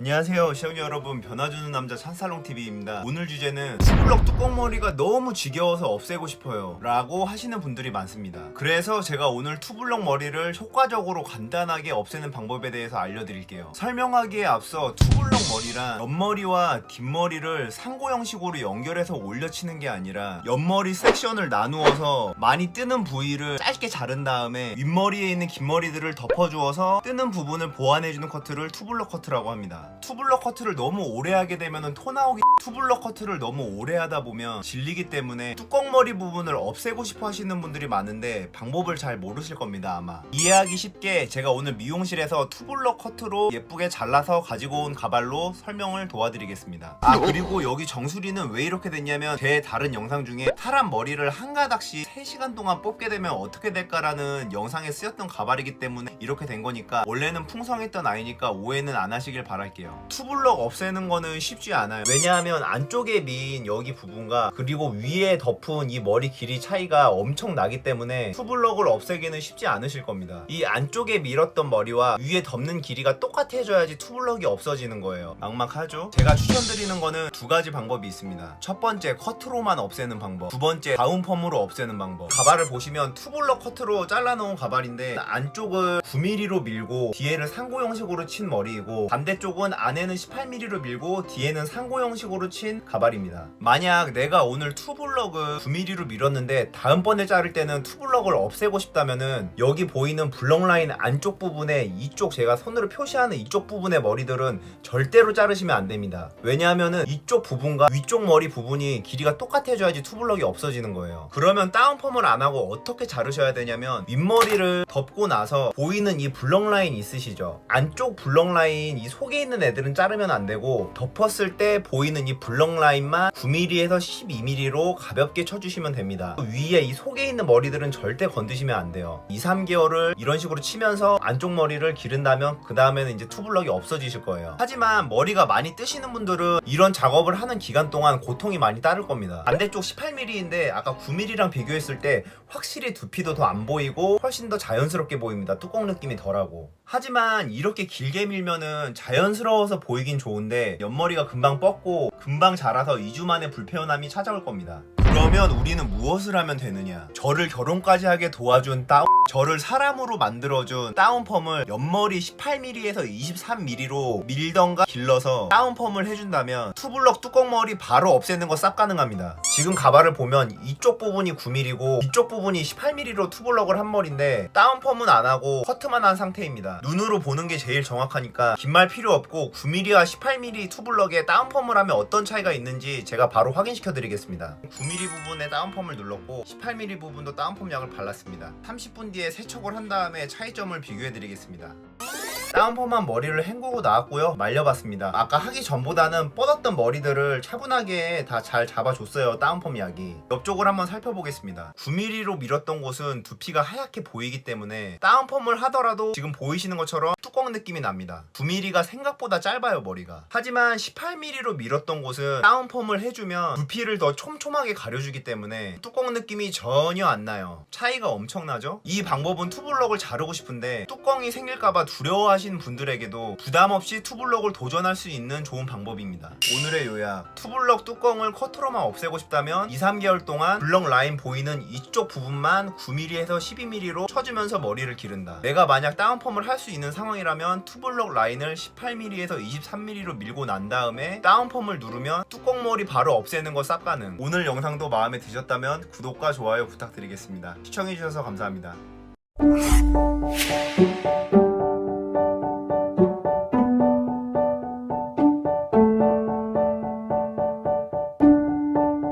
안녕하세요 시청자 여러분. 변화주는 남자 찬살롱TV입니다. 오늘 주제는 투블럭 뚜껑머리가 너무 지겨워서 없애고 싶어요 라고 하시는 분들이 많습니다. 그래서 제가 오늘 투블럭 머리를 효과적으로 간단하게 없애는 방법에 대해서 알려드릴게요. 설명하기에 앞서 투블럭 머리란 옆머리와 뒷머리를 상고 형식으로 연결해서 올려치는 게 아니라 옆머리 섹션을 나누어서 많이 뜨는 부위를 짧게 자른 다음에 윗머리에 있는 긴 머리들을 덮어주어서 뜨는 부분을 보완해주는 커트를 투블럭 커트라고 합니다 투블럭 커트를 너무 오래 하게 되면 토 나오기 투블럭 커트를 너무 오래 하다 보면 질리기 때문에 뚜껑머리 부분을 없애고 싶어 하시는 분들이 많은데 방법을 잘 모르실 겁니다 아마. 이해하기 쉽게 제가 오늘 미용실에서 투블럭 커트로 예쁘게 잘라서 가지고 온 가발로 설명을 도와드리겠습니다. 아 그리고 여기 정수리는 왜 이렇게 됐냐면 제 다른 영상 중에 사람 머리를 한 가닥씩 3시간 동안 뽑게 되면 어떻게 될까라는 영상에 쓰였던 가발이기 때문에 이렇게 된 거니까 원래는 풍성했던 아이니까 오해는 안 하시길 바랄게요 투블럭 없애는 거는 쉽지 않아요. 왜냐하면 안쪽에 민 여기 부분과 그리고 위에 덮은 이 머리 길이 차이가 엄청 나기 때문에 투블럭을 없애기는 쉽지 않으실 겁니다. 이 안쪽에 밀었던 머리와 위에 덮는 길이가 똑같아져야지 투블럭이 없어지는 거예요. 막막하죠? 제가 추천드리는 거는 두 가지 방법이 있습니다. 첫 번째 커트로만 없애는 방법. 두 번째 다운펌으로 없애는 방법. 가발을 보시면 투블럭 커트로 잘라놓은 가발인데 안쪽을 9mm로 밀고 뒤에를 상고 형식으로 친 머리이고 반대쪽은 안에는 18mm로 밀고 뒤에는 상고 형식으로 친 가발입니다. 만약 내가 오늘 투블럭을 9mm로 밀었는데 다음번에 자를 때는 투블럭을 없애고 싶다면은 여기 보이는 블럭 라인 안쪽 부분에 이쪽 제가 손으로 표시하는 이쪽 부분의 머리들은 절대로 자르시면 안 됩니다. 왜냐하면은 이쪽 부분과 위쪽 머리 부분이 길이가 똑같아져야지 투블럭이 없어지는 거예요. 그러면 다운펌을 안 하고 어떻게 자르셔야 되냐면 윗머리를 덮고 나서 보이는 이 블럭 라인 있으시죠? 안쪽 블럭 라인 이 속에 있는 애들은 자르면 안 되고 덮었을 때 보이는 이 블럭 라인만 9mm에서 12mm로 가볍게 쳐주시면 됩니다. 위에 이 속에 있는 머리들은 절대 건드시면 안 돼요. 2, 3개월을 이런 식으로 치면서 안쪽 머리를 기른다면 그 다음에는 이제 투블럭이 없어지실 거예요. 하지만 머리가 많이 뜨시는 분들은 이런 작업을 하는 기간 동안 고통이 많이 따를 겁니다. 반대쪽 18mm인데 아까 9mm랑 비교했을 때 확실히 두피도 더 안 보이고 훨씬 더 자연스럽게 보입니다. 뚜껑 느낌이 덜하고. 하지만 이렇게 길게 밀면은 자연스러 워서 보이긴 좋은데 옆머리가 금방 뻗고 금방 자라서 2주 만에 불편함이 찾아올 겁니다 그러면 우리는 무엇을 하면 되느냐? 저를 결혼까지 하게 도와준 다운 저를 사람으로 만들어준 다운펌을 옆머리 18mm에서 23mm로 밀던가 길러서 다운펌을 해준다면 투블럭 뚜껑머리 바로 없애는 거 쌉 가능합니다. 지금 가발을 보면 이쪽 부분이 9mm고 이쪽 부분이 18mm로 투블럭을 한 머리인데 다운펌은 안 하고 커트만 한 상태입니다. 눈으로 보는 게 제일 정확하니까 긴 말 필요 없고 9mm와 18mm 투블럭에 다운펌을 하면 어떤 차이가 있는지 제가 바로 확인시켜 드리겠습니다. 9mm 부분에 다운펌을 눌렀고 18mm 부분도 다운펌 약을 발랐습니다. 30분 뒤에 세척을 한 다음에 차이점을 비교해 드리겠습니다 다운펌한 머리를 헹구고 나왔고요. 말려봤습니다. 아까 하기 전보다는 뻗었던 머리들을 차분하게 다 잘 잡아줬어요 다운펌 약이. 옆쪽을 한번 살펴보겠습니다. 9mm로 밀었던 곳은 두피가 하얗게 보이기 때문에 다운펌을 하더라도 지금 보이시는 것처럼 뚜껑 느낌이 납니다. 9mm가 생각보다 짧아요 머리가. 하지만 18mm로 밀었던 곳은 다운펌을 해주면 두피를 더 촘촘하게 가려주기 때문에 뚜껑 느낌이 전혀 안 나요. 차이가 엄청나죠? 이 방법은 투블럭을 자르고 싶은데 뚜껑이 생길까봐 두려워 하시는 분들에게도 부담 없이 투블럭을 도전할 수 있는 좋은 방법입니다. 오늘의 요약. 투블럭 뚜껑을 커트로만 없애고 싶다면 2, 3개월 동안 블럭 라인 보이는 이쪽 부분만 9mm에서 12mm로 쳐주면서 머리를 기른다. 내가 만약 다운펌을 할 수 있는 상황이라면 투블럭 라인을 18mm에서 23mm로 밀고 난 다음에 다운펌을 누르면 뚜껑 머리 바로 없애는 거 쌉 가능. 오늘 영상도 마음에 드셨다면 구독과 좋아요 부탁드리겠습니다. 시청해주셔서 감사합니다